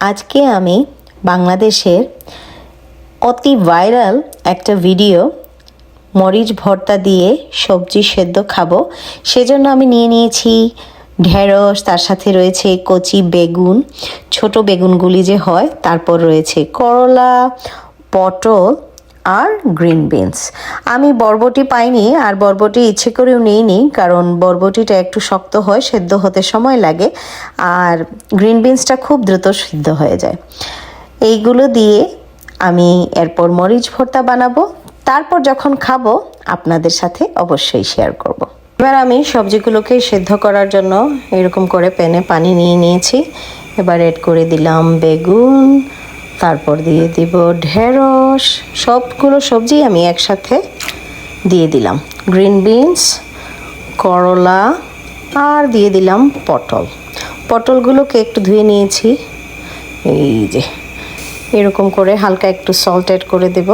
আজকে আমি বাংলাদেশের অতি ভাইরাল একটা ভিডিও, মরিচ ভর্তা দিয়ে সবজি সেদ্ধ খাব। সেজন্য আমি নিয়ে নিয়েছি ঢেঁড়স, তার সাথে রয়েছে কচি বেগুন, ছোট বেগুনগুলি যে হয়, তারপর রয়েছে করলা, পটল আর গ্রিন বিনস। আমি বরবটি পাইনি আর বরবটি ইচ্ছে করেও নিইনি, কারণ বরবটিটা একটু শক্ত হয়, সেদ্ধ হতে সময় লাগে, আর গ্রিন বিনসটা খুব দ্রুত সিদ্ধ হয়ে যায়। এইগুলো দিয়ে আমি এরপর মরিচ ভর্তা বানাবো। তারপর যখন খাব, আপনাদের সাথে অবশ্যই শেয়ার করব। এবার আমি সবজিগুলোকে সেদ্ধ করার জন্য এরকম করে প্যানে পানি নিয়ে নিয়েছি। এবার এড করে দিলাম বেগুন তারপর দিয়ে দিব ঢেঁড়স, সবগুলো সবজি আমি একসাথে দিয়ে দিলাম। গ্রিন বিনস করলা, আর দিয়ে দিলাম পটল। পটলগুলোকে একটু ধুয়ে নিয়েছি। এই যে, এরকম করে হালকা একটু সল্ট অ্যাড করে দেব।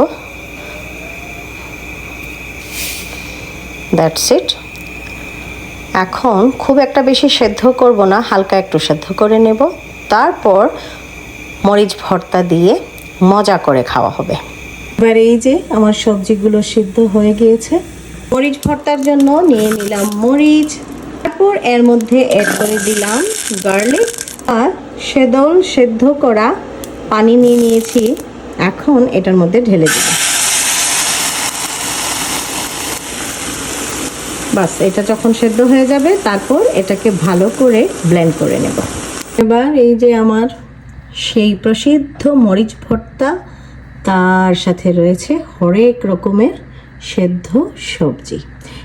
দ্যাটস ইট এখন খুব একটা বেশি সেদ্ধ করব না, হালকা একটু সেদ্ধ করে নেব। তারপর মরিচ ভর্তা দিয়ে মজা করে খাওয়া হবে। এবার এই যে আমার সবজিগুলো সিদ্ধ হয়ে গিয়েছে, মরিচ ভর্তার জন্য নিয়ে নিলাম মরিচ। তারপর এর মধ্যে অ্যাড করে দিলাম গার্লিক আর সেদল সেদ্ধ করা পানি নিয়ে নিয়েছি। এখন এটার মধ্যে ঢেলে দিলাম। বাস, এটা যখন সেদ্ধ হয়ে যাবে, তারপর এটাকে ভালো করে ব্লেন্ড করে নেব। এবার এই যে আমার সেই প্রসিদ্ধ মরিচ ভর্তা তার সাথে রয়েছে হরেক রকমের সেদ্ধ সবজি।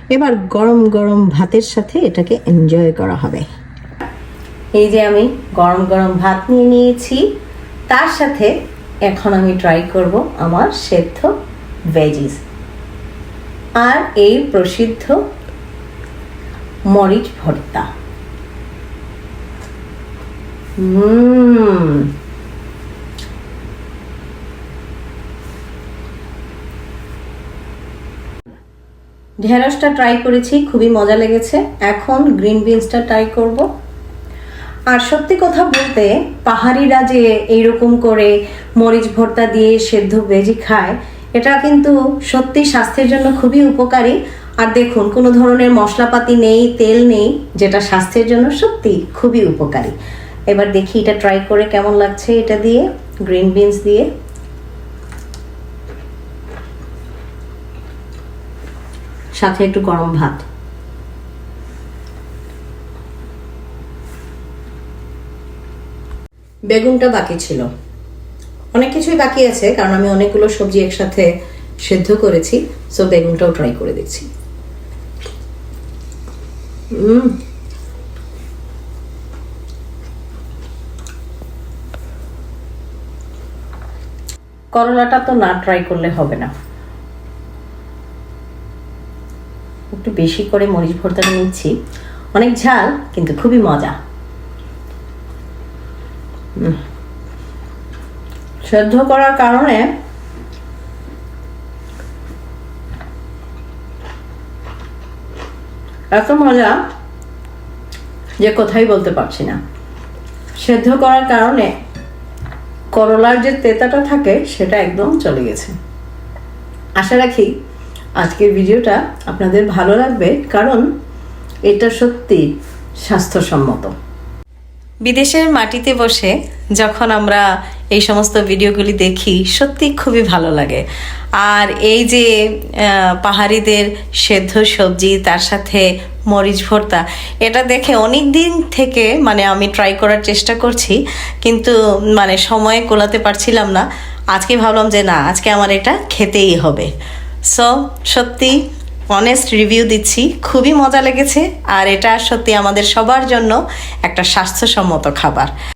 এবার গরম গরম ভাতের সাথে এটাকে এনজয় করা হবে। এই যে আমি গরম গরম ভাত নিয়ে নিয়েছি, তার সাথে এখন আমি ট্রাই করব আমার সেদ্ধ ভেজিস আর এই প্রসিদ্ধ মরিচ ভর্তা। হুম। ঢেঁড়সটা ট্রাই করেছি, খুবই মজা লেগেছে। এখন গ্রিন বিনসটা ট্রাই করব। আর সত্যি কথা বলতে, পাহাড়িরা যে এইরকম করে মরিচ ভর্তা দিয়ে সেদ্ধ ভেজি খায়, এটা কিন্তু সত্যি স্বাস্থ্যের জন্য খুবই উপকারী। আর দেখুন, কোনো ধরনের মশলাপাতি নেই, তেল নেই, যেটা স্বাস্থ্যের জন্য সত্যি খুবই উপকারী। এবার দেখি এটা ট্রাই করে কেমন লাগছে এটা দিয়ে গ্রিন বিনস দিয়ে। সাথে একটু গরম ভাত। বেগুনটা বাকি ছিল। অনেক কিছুই বাকি আছে, কারণ আমি অনেকগুলো সবজি একসাথে সেদ্ধ করেছি সো বেগুনটাও ট্রাই করে উম। করলাটা তো না ট্রাই করলে হবে না। একটু বেশি করে মরিচ ভর্তাটা নিচ্ছি। অনেক ঝাল, কিন্তু খুবই মজা। সেদ্ধ করার কারণে এত মজা যে কোথায় বলতে পারছি না। সেদ্ধ করার কারণে করলার যে তেতাটা থাকে, সেটা একদম চলে গেছে। আশা রাখি আজকের ভিডিওটা আপনাদের ভালো লাগবে, কারণ এটা সত্যি স্বাস্থ্যসম্মত। বিদেশের মাটিতে বসে যখন আমরা এই সমস্ত ভিডিওগুলি দেখি, সত্যি খুবই ভালো লাগে। আর এই যে পাহাড়িদের সেদ্ধ সবজি, তার সাথে মরিচ ভর্তা, এটা দেখে অনেক দিন থেকে মানে আমি ট্রাই করার চেষ্টা করছি, কিন্তু মানে সময়ে কোলাতে পারছিলাম না। আজকে ভাবলাম যে না, আজকে আমার এটা খেতেই হবে। সো সত্যি অনেস্ট রিভিউ দিচ্ছি। খুবই মজা লেগেছে, আর এটা সত্যি আমাদের সবার জন্য একটা স্বাস্থ্যসম্মত খাবার।